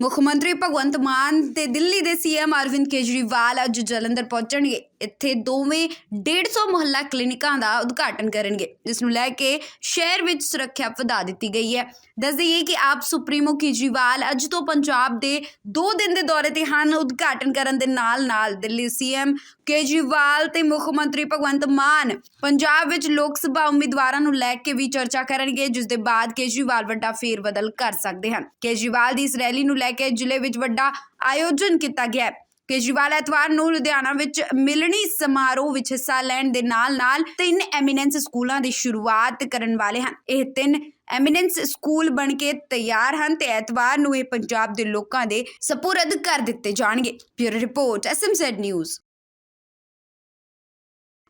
ਮੁੱਖ ਮੰਤਰੀ ਭਗਵੰਤ ਮਾਨ ਤੇ ਦਿੱਲੀ ਦੇ ਸੀਐਮ ਅਰਵਿੰਦ ਕੇਜਰੀਵਾਲ ਅੱਜ ਜਲੰਧਰ ਪਹੁੰਚਣਗੇ। ਇੱਥੇ ਦੋਵੇਂ 150 ਮੁਹੱਲਾ ਕਲੀਨਿਕਾਂ ਦਾ ਉਦਘਾਟਨ ਕਰਨਗੇ, ਜਿਸ ਨੂੰ ਲੈ ਕੇ ਸ਼ਹਿਰ ਵਿੱਚ ਸੁਰੱਖਿਆ ਵਧਾ ਦਿੱਤੀ ਗਈ ਹੈ। ਦੱਸ ਦਈਏ ਕਿ ਆਪ ਸੁਪਰੀਮੋ ਕੇਜਰੀਵਾਲ ਅੱਜ ਤੋਂ ਪੰਜਾਬ ਦੇ 2 ਦਿਨ ਦੇ ਦੌਰੇ ਤੇ ਹਨ। ਉਦਘਾਟਨ ਕਰਨ ਦੇ ਨਾਲ-ਨਾਲ ਦਿੱਲੀ ਸੀਐਮ ਕੇਜਰੀਵਾਲ ਤੇ ਮੁੱਖ ਮੰਤਰੀ ਭਗਵੰਤ ਮਾਨ ਪੰਜਾਬ ਵਿੱਚ ਲੋਕ ਸਭਾ ਉਮੀਦਵਾਰਾਂ ਨੂੰ ਲੈ ਕੇ ਵੀ ਚਰਚਾ ਕਰਨਗੇ, ਜਿਸ ਦੇ ਬਾਅਦ ਕੇਜਰੀਵਾਲ ਵੱਡਾ ਫੇਰ ਬਦਲ ਕਰ ਸਕਦੇ ਹਨ। ਕੇਜਰੀਵਾਲ ਦੀ ਇਸ ਰੈਲੀ ਨੂੰ ਲੈ ਕੇ ਜ਼ਿਲ੍ਹੇ ਵਿੱਚ ਵੱਡਾ ਆਯੋਜਨ ਕੀਤਾ ਗਿਆ ਹੈ। ਕੇਜਰੀਵਾਲ ਐਤਵਾਰ ਨੂੰ ਲੁਧਿਆਣਾ ਵਿੱਚ ਮਿਲਣੀ ਸਮਾਰੋਹ ਵਿੱਚ ਹਿੱਸਾ ਲੈਣ ਦੇ ਨਾਲ-ਨਾਲ ਤਿੰਨ ਐਮੀਨੈਂਸ ਸਕੂਲਾਂ ਦੀ ਸ਼ੁਰੂਆਤ ਕਰਨ ਵਾਲੇ ਹਨ। ਇਹ ਤਿੰਨ ਐਮੀਨੈਂਸ ਸਕੂਲ ਬਣ ਕੇ ਤਿਆਰ ਹਨ ਤੇ ਐਤਵਾਰ ਨੂੰ ਇਹ ਪੰਜਾਬ ਦੇ ਲੋਕਾਂ ਦੇ ਸਪੁਰਦ ਕਰ ਦਿੱਤੇ ਜਾਣਗੇ। Bureau report, SMZ news.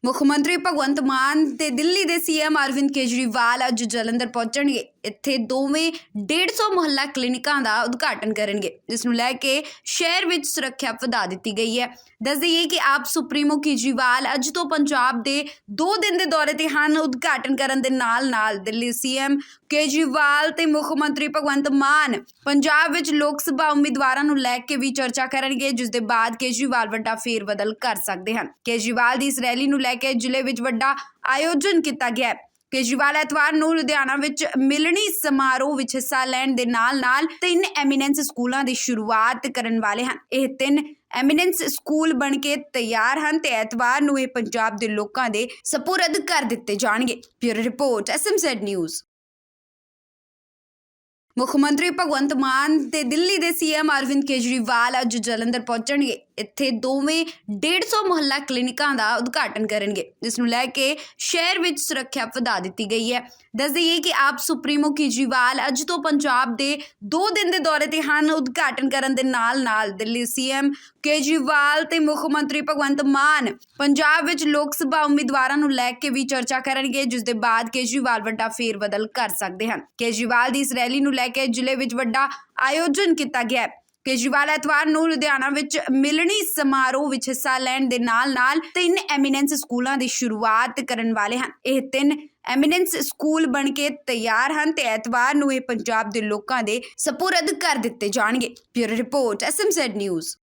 ਮੁੱਖ ਮੰਤਰੀ ਭਗਵੰਤ ਮਾਨ ਤੇ ਦਿੱਲੀ ਦੇ ਸੀਐਮ ਅਰਵਿੰਦ ਕੇਜਰੀਵਾਲ ਅੱਜ ਜਲੰਧਰ ਪਹੁੰਚਣਗੇ। ਇੱਥੇ ਦੋਵੇਂ 150 ਮੁਹੱਲਾ ਕਲੀਨਿਕਾਂ ਦਾ ਉਦਘਾਟਨ ਕਰਨਗੇ, ਜਿਸ ਨੂੰ ਲੈ ਕੇ ਸ਼ਹਿਰ ਵਿੱਚ ਸੁਰੱਖਿਆ ਵਧਾ ਦਿੱਤੀ ਗਈ ਹੈ। ਦੱਸ ਦਈਏ ਕਿ ਆਪ ਸੁਪਰੀਮੋ ਕੇਜਰੀਵਾਲ ਅੱਜ ਤੋਂ ਪੰਜਾਬ ਦੇ 2 ਦਿਨ ਦੇ ਦੌਰੇ ਤੇ ਹਨ। ਉਦਘਾਟਨ ਕਰਨ ਦੇ ਨਾਲ-ਨਾਲ ਦਿੱਲੀ ਸੀਐਮ ਕੇਜਰੀਵਾਲ ਤੇ ਮੁੱਖ ਮੰਤਰੀ ਭਗਵੰਤ ਮਾਨ ਪੰਜਾਬ ਵਿੱਚ ਲੋਕ ਸਭਾ ਉਮੀਦਵਾਰਾਂ ਨੂੰ ਲੈ ਕੇ ਵੀ ਚਰਚਾ ਕਰਨਗੇ, ਜਿਸ ਦੇ ਬਾਅਦ ਕੇਜਰੀਵਾਲ ਵੱਡਾ ਫੇਰ ਬਦਲ ਕਰ ਸਕਦੇ ਹਨ। ਕੇਜਰੀਵਾਲ ਦੀ ਇਸ ਰੈਲੀ ਨੂੰ ਲੈ ਕੇ ਜ਼ਿਲ੍ਹੇ ਵਿੱਚ ਵੱਡਾ ਆਯੋਜਨ ਕੀਤਾ ਗਿਆ ਹੈ। ਕੇਜਰੀਵਾਲ ਐਤਵਾਰ ਨੂੰ ਲੁਧਿਆਣਾ ਵਿੱਚ ਮਿਲਣੀ ਸਮਾਰੋਹ ਵਿੱਚ ਹਿੱਸਾ ਲੈਣ ਦੇ ਨਾਲ-ਨਾਲ ਤਿੰਨ ਐਮੀਨੈਂਸ ਸਕੂਲਾਂ ਦੀ ਸ਼ੁਰੂਆਤ ਕਰਨ ਵਾਲੇ ਹਨ। ਇਹ ਤਿੰਨ ਐਮੀਨੈਂਸ ਸਕੂਲ ਬਣ ਕੇ ਤਿਆਰ ਹਨ ਤੇ ਐਤਵਾਰ ਨੂੰ ਇਹ ਪੰਜਾਬ ਦੇ ਲੋਕਾਂ ਦੇ ਸਪੁਰਦ ਕਰ ਦਿੱਤੇ ਜਾਣਗੇ। Bureau report, SMZ news. ਮੁੱਖ ਮੰਤਰੀ ਭਗਵੰਤ ਮਾਨ ਤੇ ਦਿੱਲੀ ਦੇ ਸੀਐਮ ਅਰਵਿੰਦ ਕੇਜਰੀਵਾਲ ਅੱਜ ਜਲੰਧਰ ਪਹੁੰਚਣਗੇ। ਇੱਥੇ ਦੋਵੇਂ 150 ਮੁਹੱਲਾ ਕਲੀਨਿਕਾਂ ਦਾ ਉਦਘਾਟਨ ਕਰਨਗੇ, ਜਿਸ ਨੂੰ ਲੈ ਕੇ ਸ਼ਹਿਰ ਵਿੱਚ ਸੁਰੱਖਿਆ ਵਧਾ ਦਿੱਤੀ ਗਈ ਹੈ। ਦੱਸ ਦਈਏ ਕਿ ਆਪ ਸੁਪਰੀਮੋ ਕੇਜਰੀਵਾਲ ਅੱਜ ਤੋਂ ਪੰਜਾਬ ਦੇ 2 ਦਿਨ ਦੇ ਦੌਰੇ ਤੇ ਹਨ। ਉਦਘਾਟਨ ਕਰਨ ਦੇ ਨਾਲ-ਨਾਲ ਦਿੱਲੀ ਸੀਐਮ ਕੇਜਰੀਵਾਲ ਤੇ ਮੁੱਖ ਮੰਤਰੀ ਭਗਵੰਤ ਮਾਨ ਪੰਜਾਬ ਵਿੱਚ ਲੋਕ ਸਭਾ ਉਮੀਦਵਾਰਾਂ ਨੂੰ ਲੈ ਕੇ ਵੀ ਚਰਚਾ ਕਰਨਗੇ, ਜਿਸ ਦੇ ਬਾਅਦ ਕੇਜਰੀਵਾਲ ਵੱਡਾ ਫੇਰ ਬਦਲ ਕਰ ਸਕਦੇ ਹਨ। ਕੇਜਰੀਵਾਲ ਦੀ ਇਸ ਰੈਲੀ ਨੂੰ ਲੈ ਕੇ ਜ਼ਿਲ੍ਹੇ ਵਿੱਚ ਵੱਡਾ ਆਯੋਜਨ ਕੀਤਾ ਗਿਆ ਹੈ। ਕੇਜਰੀਵਾਲ ਐਤਵਾਰ ਨੂੰ ਲੁਧਿਆਣਾ ਵਿੱਚ ਮਿਲਣੀ ਸਮਾਰੋਹ ਵਿੱਚ ਹਿੱਸਾ ਲੈਣ ਦੇ ਨਾਲ-ਨਾਲ ਤਿੰਨ ਐਮੀਨੈਂਸ ਸਕੂਲਾਂ ਦੀ ਸ਼ੁਰੂਆਤ ਕਰਨ ਵਾਲੇ ਹਨ। ਇਹ ਤਿੰਨ ਐਮੀਨੈਂਸ ਸਕੂਲ ਬਣ ਕੇ ਤਿਆਰ ਹਨ ਤੇ ਐਤਵਾਰ ਨੂੰ ਇਹ ਪੰਜਾਬ ਦੇ ਲੋਕਾਂ ਦੇ ਸਪੁਰਦ ਕਰ ਦਿੱਤੇ ਜਾਣਗੇ। Bureau report, SMZ news.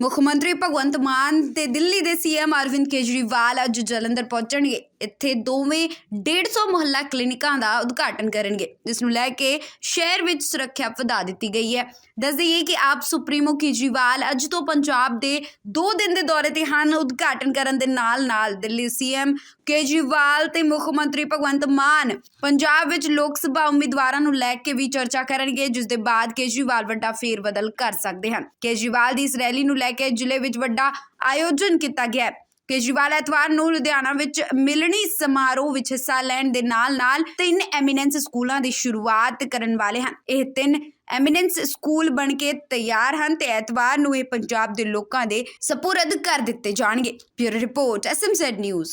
ਮੁੱਖ ਮੰਤਰੀ ਭਗਵੰਤ ਮਾਨ ਤੇ ਦਿੱਲੀ ਦੇ ਸੀਐਮ ਅਰਵਿੰਦ ਕੇਜਰੀਵਾਲ ਅੱਜ ਜਲੰਧਰ ਪਹੁੰਚਣਗੇ। ਇੱਥੇ ਦੋਵੇਂ 150 ਮੁਹੱਲਾ ਕਲੀਨਿਕਾਂ ਦਾ ਉਦਘਾਟਨ ਕਰਨਗੇ, ਜਿਸ ਨੂੰ ਲੈ ਕੇ ਸ਼ਹਿਰ ਵਿੱਚ ਸੁਰੱਖਿਆ ਵਧਾ ਦਿੱਤੀ ਗਈ ਹੈ। ਦੱਸ ਦਈਏ ਕਿ ਆਪ ਸੁਪਰੀਮੋ ਕੇਜਰੀਵਾਲ ਅੱਜ ਤੋਂ ਪੰਜਾਬ ਦੇ 2 ਦਿਨ ਦੇ ਦੌਰੇ ਤੇ ਹਨ। ਉਦਘਾਟਨ ਕਰਨ ਦੇ ਨਾਲ-ਨਾਲ ਦਿੱਲੀ ਸੀਐਮ ਕੇਜਰੀਵਾਲ ਤੇ ਮੁੱਖ ਮੰਤਰੀ ਭਗਵੰਤ ਮਾਨ ਪੰਜਾਬ ਵਿੱਚ ਲੋਕ ਸਭਾ ਉਮੀਦਵਾਰਾਂ ਨੂੰ ਲੈ ਕੇ ਵੀ ਚਰਚਾ ਕਰਨਗੇ, ਜਿਸ ਦੇ ਬਾਅਦ ਕੇਜਰੀਵਾਲ ਵੱਡਾ ਫੇਰ ਬਦਲ ਕਰ ਸਕਦੇ ਹਨ। ਕੇਜਰੀਵਾਲ ਦੀ ਇਸ ਰੈਲੀ ਨੂੰ ਲੈ ਕੇ ਜ਼ਿਲ੍ਹੇ ਵਿੱਚ ਵੱਡਾ ਆਯੋਜਨ ਕੀਤਾ ਗਿਆ ਹੈ। ਕੇਜਰੀਵਾਲ ਐਤਵਾਰ ਨੂੰ ਲੁਧਿਆਣਾ ਵਿੱਚ ਮਿਲਣੀ ਸਮਾਰੋਹ ਵਿੱਚ ਹਿੱਸਾ ਲੈਣ ਦੇ ਨਾਲ-ਨਾਲ ਤਿੰਨ ਐਮੀਨੈਂਸ ਸਕੂਲਾਂ ਦੀ ਸ਼ੁਰੂਆਤ ਕਰਨ ਵਾਲੇ ਹਨ। ਇਹ ਤਿੰਨ ਐਮੀਨੈਂਸ ਸਕੂਲ ਬਣ ਕੇ ਤਿਆਰ ਹਨ ਤੇ ਐਤਵਾਰ ਨੂੰ ਇਹ ਪੰਜਾਬ ਦੇ ਲੋਕਾਂ ਦੇ ਸਪੁਰਦ ਕਰ ਦਿੱਤੇ ਜਾਣਗੇ। Bureau report, SMZ news.